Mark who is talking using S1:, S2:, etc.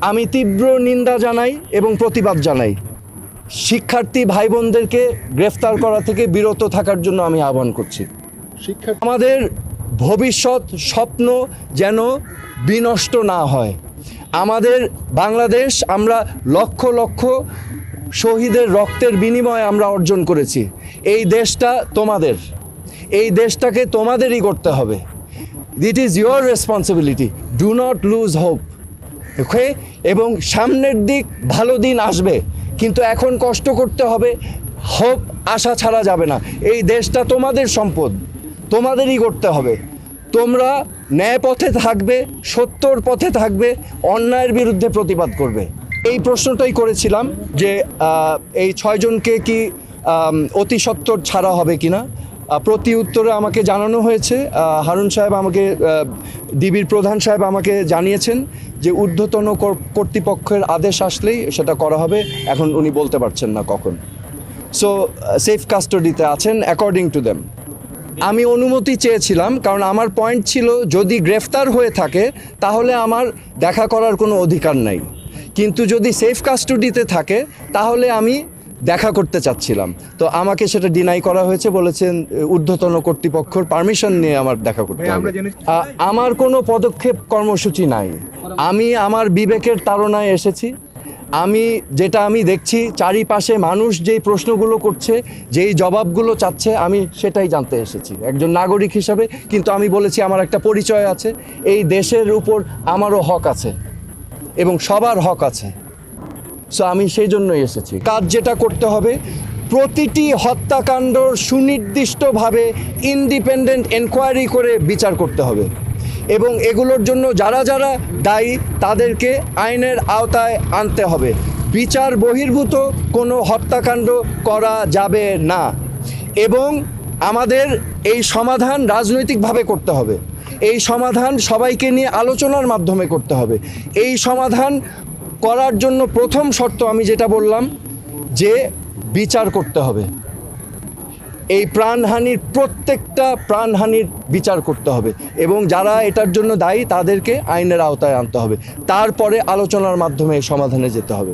S1: আমি তীব্র নিন্দা জানাই এবং প্রতিবাদ জানাই। শিক্ষার্থী ভাই বোনদেরকে গ্রেফতার করা থেকে বিরত থাকার জন্য আমি আহ্বান করছি।
S2: শিক্ষা
S1: আমাদের ভবিষ্যৎ স্বপ্ন যেন বিনষ্ট না হয়। আমাদের বাংলাদেশ আমরা লক্ষ লক্ষ শহীদের রক্তের বিনিময়ে আমরা অর্জন করেছি। এই দেশটা তোমাদের। এই দেশটাকে তোমাদেরই করতে হবে। This is your responsibility do not lose hope এবং সামনের দিক ভালো দিন আসবে, কিন্তু এখন কষ্ট করতে হবে, হোপ আশা ছাড়া যাবে না। এই দেশটা তোমাদের সম্পদ, তোমাদেরই করতে হবে। তোমরা ন্যায় পথে থাকবে, সত্যর পথে থাকবে, অন্যায়ের বিরুদ্ধে প্রতিবাদ করবে। এই প্রশ্নটাই করেছিলাম যে এই ছয়জনকে কি অতি সত্বর ছাড়া হবে কিনা? প্রতি উত্তরে আমাকে জানানো হয়েছে হারুন সাহেব আমাকে ডিবির প্রধান সাহেব আমাকে জানিয়েছেন যে ঊর্ধ্বতন কর্তৃপক্ষের আদেশ আসলেই সেটা করা হবে। এখন উনি বলতে পারছেন না কখন। সো সেফ কাস্টডিতে আছেন অ্যাকর্ডিং টু দেম আমি অনুমতি চেয়েছিলাম, কারণ আমার পয়েন্ট ছিল, যদি গ্রেফতার হয়ে থাকে, তাহলে আমার দেখা করার কোনো অধিকার নাই। কিন্তু যদি সেফ কাস্টডিতে থাকে, তাহলে আমি দেখা করতে চাচ্ছিলাম। তো আমাকে সেটা ডিনাই করা হয়েছে বলেছেন ঊর্ধ্বতন কর্তৃপক্ষর পারমিশন নিয়ে আমার দেখা করতে হবে। আমার কোনো পদক্ষেপ কর্মসূচি নাই। আমি আমার বিবেকের তাড়নায় এসেছি। আমি যেটা আমি দেখছি চারিপাশে মানুষ যেই প্রশ্নগুলো করছে যেই জবাবগুলো চাচ্ছে আমি সেটাই জানতে এসেছি। একজন নাগরিক হিসাবে কিন্তু আমি বলেছি আমার একটা পরিচয় আছে। এই দেশের উপর আমারও হক আছে এবং সবার হক আছে। সো আমি সেই জন্যই এসেছি। কাজ যেটা করতে হবে, প্রতিটি হত্যাকাণ্ডর সুনির্দিষ্টভাবে ইন্ডিপেন্ডেন্ট এনকোয়ারি করে বিচার করতে হবে। এবং এগুলোর জন্য যারা যারা দায়ী, তাদেরকে আইনের আওতায় আনতে হবে। বিচার বহির্ভূত কোনো হত্যাকাণ্ড করা যাবে না। এবং আমাদের এই সমাধান রাজনৈতিকভাবে করতে হবে। এই সমাধান সবাইকে নিয়ে আলোচনার মাধ্যমে করতে হবে। এই সমাধান করার জন্য প্রথম শর্ত আমি যেটা বললাম যে বিচার করতে হবে। এই প্রাণহানির প্রত্যেকটা প্রাণহানির বিচার করতে হবে এবং যারা এটার জন্য দায়ী তাদেরকে আইনের আওতায় আনতে হবে। তারপরে আলোচনার মাধ্যমে সমাধানে যেতে হবে।